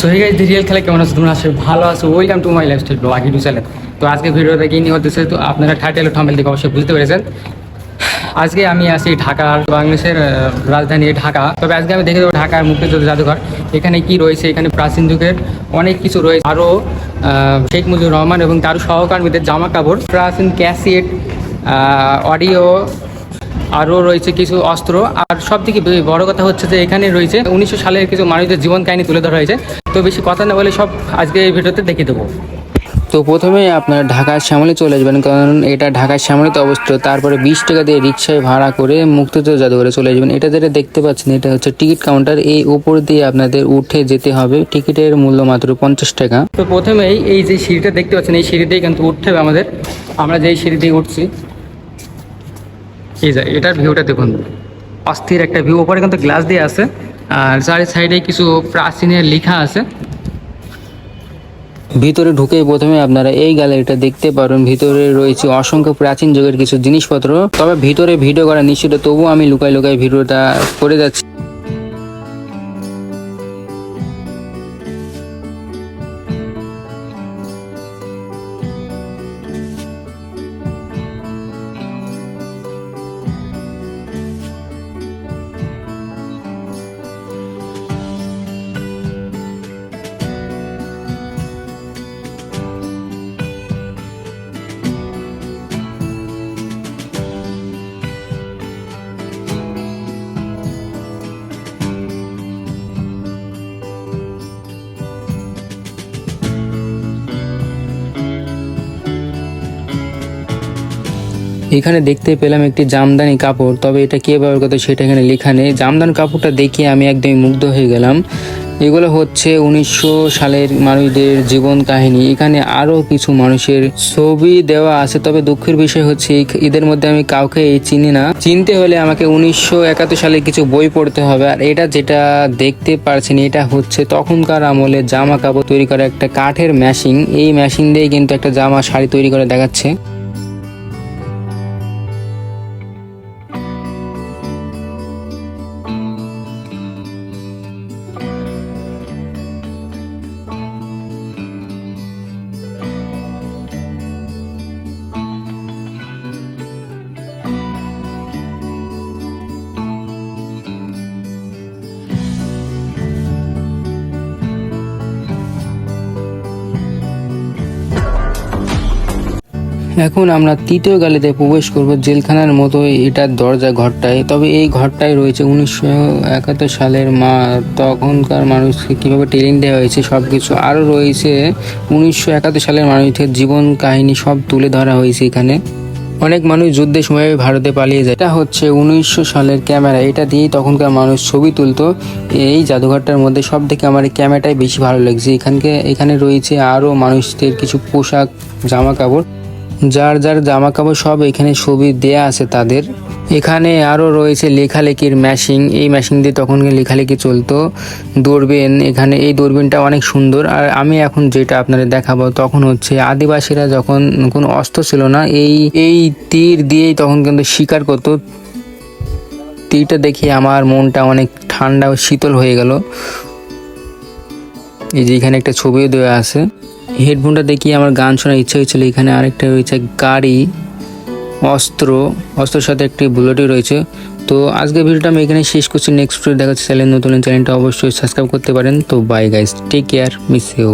So hey guys real খেলা কেমন আছে? তোমরা আসে ভালো আছো? Welcome to my lifestyle blog YouTube channel তো আজকে ভিডিওটা কি নিয়ে হতেছে তো আপনারা টাইটেল ও থাম্বনেল দেখে অবশ্যই বুঝতে পেরেছেন। আজকে আমি আছি ঢাকার বাংলাদেশের রাজধানী ঢাকা। তবে আজকে আমি দেখে দেবো ঢাকার মুক্তিযুদ্ধ জাদুঘর। এখানে কি রয়েছে? এখানে প্রাচীন যুগের অনেক কিছু রয়েছে। আরও শেখ মুজিবুর রহমান এবং তার সহকর্মীদের জামা কাপড় প্রাচীন ক্যাসেট অডিও আরও রয়েছে কিছু অস্ত্র। আর সব থেকে বড় কথা হচ্ছে যে এখানে রয়েছে উনিশশো সালের কিছু মানুষদের জীবন কাহিনী তুলে ধরা হয়েছে। তো বেশি কথা না বলে সব আজকে এই ভিডিওতে দেখিয়ে দেবো। তো প্রথমে আপনার ঢাকার শ্যামলে চলে আসবেন কারণ এটা ঢাকার শ্যামলিতে অবস্থিত। তারপরে বিশ টাকা দিয়ে রিক্সায় ভাড়া করে মুক্তিযুদ্ধ জাদুঘরে চলে আসবেন এটা যেটা দেখতে পাচ্ছেন এটা হচ্ছে টিকিট কাউন্টার। এই উপর দিয়ে আপনাদের উঠে যেতে হবে। টিকিটের মূল্য মাত্র পঞ্চাশ টাকা। তো প্রথমেই এই যে সিঁড়িটা দেখতে পাচ্ছেন এই সিঁড়ি দিয়ে কিন্তু উঠতে হবে আমাদের। আমরা যেই সিঁড়ি দিয়ে উঠছি এই যে, এটার ভিউটা দেখুন। অস্থির একটা ভিউ ওপরে কিন্তু গ্লাস দিয়ে আছে। আর চারি সাইডে কিছু প্রাচীনের লেখা আছে। ভিতরে ঢুকে প্রথমে আপনারা এই গ্যালারিটা দেখতে পারেন। ভিতরে রয়েছে অসংখ্য প্রাচীন যুগের কিছু জিনিসপত্র। তবে ভিতরে ভিডিও করা নিশ্চিত তবুও আমি লুকাই লুকাই ভিডিওটা করে যাচ্ছি। এখানে দেখতে পেলাম একটি জামদানি কাপড়, তবে এটা কে ব্যবহার করতো সেটা এখানে লেখা নেই। জামদানি কাপড়টা দেখে আমি একদমই মুগ্ধ হয়ে গেলাম। এগুলো হচ্ছে উনিশশো সালের মানুষদের জীবন কাহিনী। এখানে আরও কিছু মানুষের ছবি দেওয়া আছে, তবে দুঃখের বিষয় হচ্ছে এদের মধ্যে আমি কাউকে এই চিনি না। চিনতে হলে আমাকে উনিশশো একাত্তর সালে কিছু বই পড়তে হবে, আর এটা যেটা দেখতে পারছেন এটা হচ্ছে তখনকার আমলে জামা কাপড় তৈরি করা একটা কাঠের মেশিন এই মেশিন দিয়ে কিন্তু একটা জামা শাড়ি তৈরি করে দেখাচ্ছে। এখন আমরা তৃতীয় গালিতে প্রবেশ করব জেলখানার মতো এটার দরজা ঘরটায়। তবে এই ঘরটায় রয়েছে উনিশশো একাত্তর সালের মা, তখনকার মানুষকে কীভাবে ট্রেনিং দেওয়া হয়েছে সব কিছু আরও রয়েছে উনিশশো একাত্তর সালের মানুষের জীবন কাহিনী সব তুলে ধরা হয়েছে এখানে। অনেক মানুষ যুদ্ধের সময় ভারতে পালিয়ে যায়। এটা হচ্ছে উনিশশো সালের ক্যামেরা। এটা দিয়েই তখনকার মানুষ ছবি তুলতো। এই জাদুঘরটার মধ্যে সব থেকে আমার এই ক্যামেরাটাই বেশি ভালো লাগছে। এখানকে এখানে রয়েছে আরও মানুষদের কিছু পোশাক জামা কাপড় যার যার জামা কাপড় সব এখানে ছবি দেয়া আছে তাদের। এখানে আরও রয়েছে লেখালেখির মেশিন এই মেশিন দিয়ে তখন লেখালেখি চলতো। দূরবীন, এখানে এই দূরবীনটা অনেক সুন্দর। আর আমি এখন যেটা আপনাদের দেখাবো তখন হচ্ছে আদিবাসীরা যখন কোনো অস্ত্র ছিল না, এই এই তীর দিয়েই তখন কিন্তু শিকার করতো। তীরটা দেখে আমার মনটা অনেক ঠান্ডা ও শীতল হয়ে গেল। এই যে এখানে একটা ছবিও দেওয়া আছে। হেডফোনটা দেখি আমার গান শোনার ইচ্ছা হয়েছিল। এখানে আরেকটা রয়েছে গাড়ি, অস্ত্র, অস্ত্রের সাথে একটি বুলেটই রয়েছে। তো আজকের ভিডিওটা আমি এখানে শেষ করছি। নেক্সট ভিডিও দেখাচ্ছি চ্যানেল নতুন চ্যানেলটা অবশ্যই সাবস্ক্রাইব করতে পারেন। তো bye guys take care miss you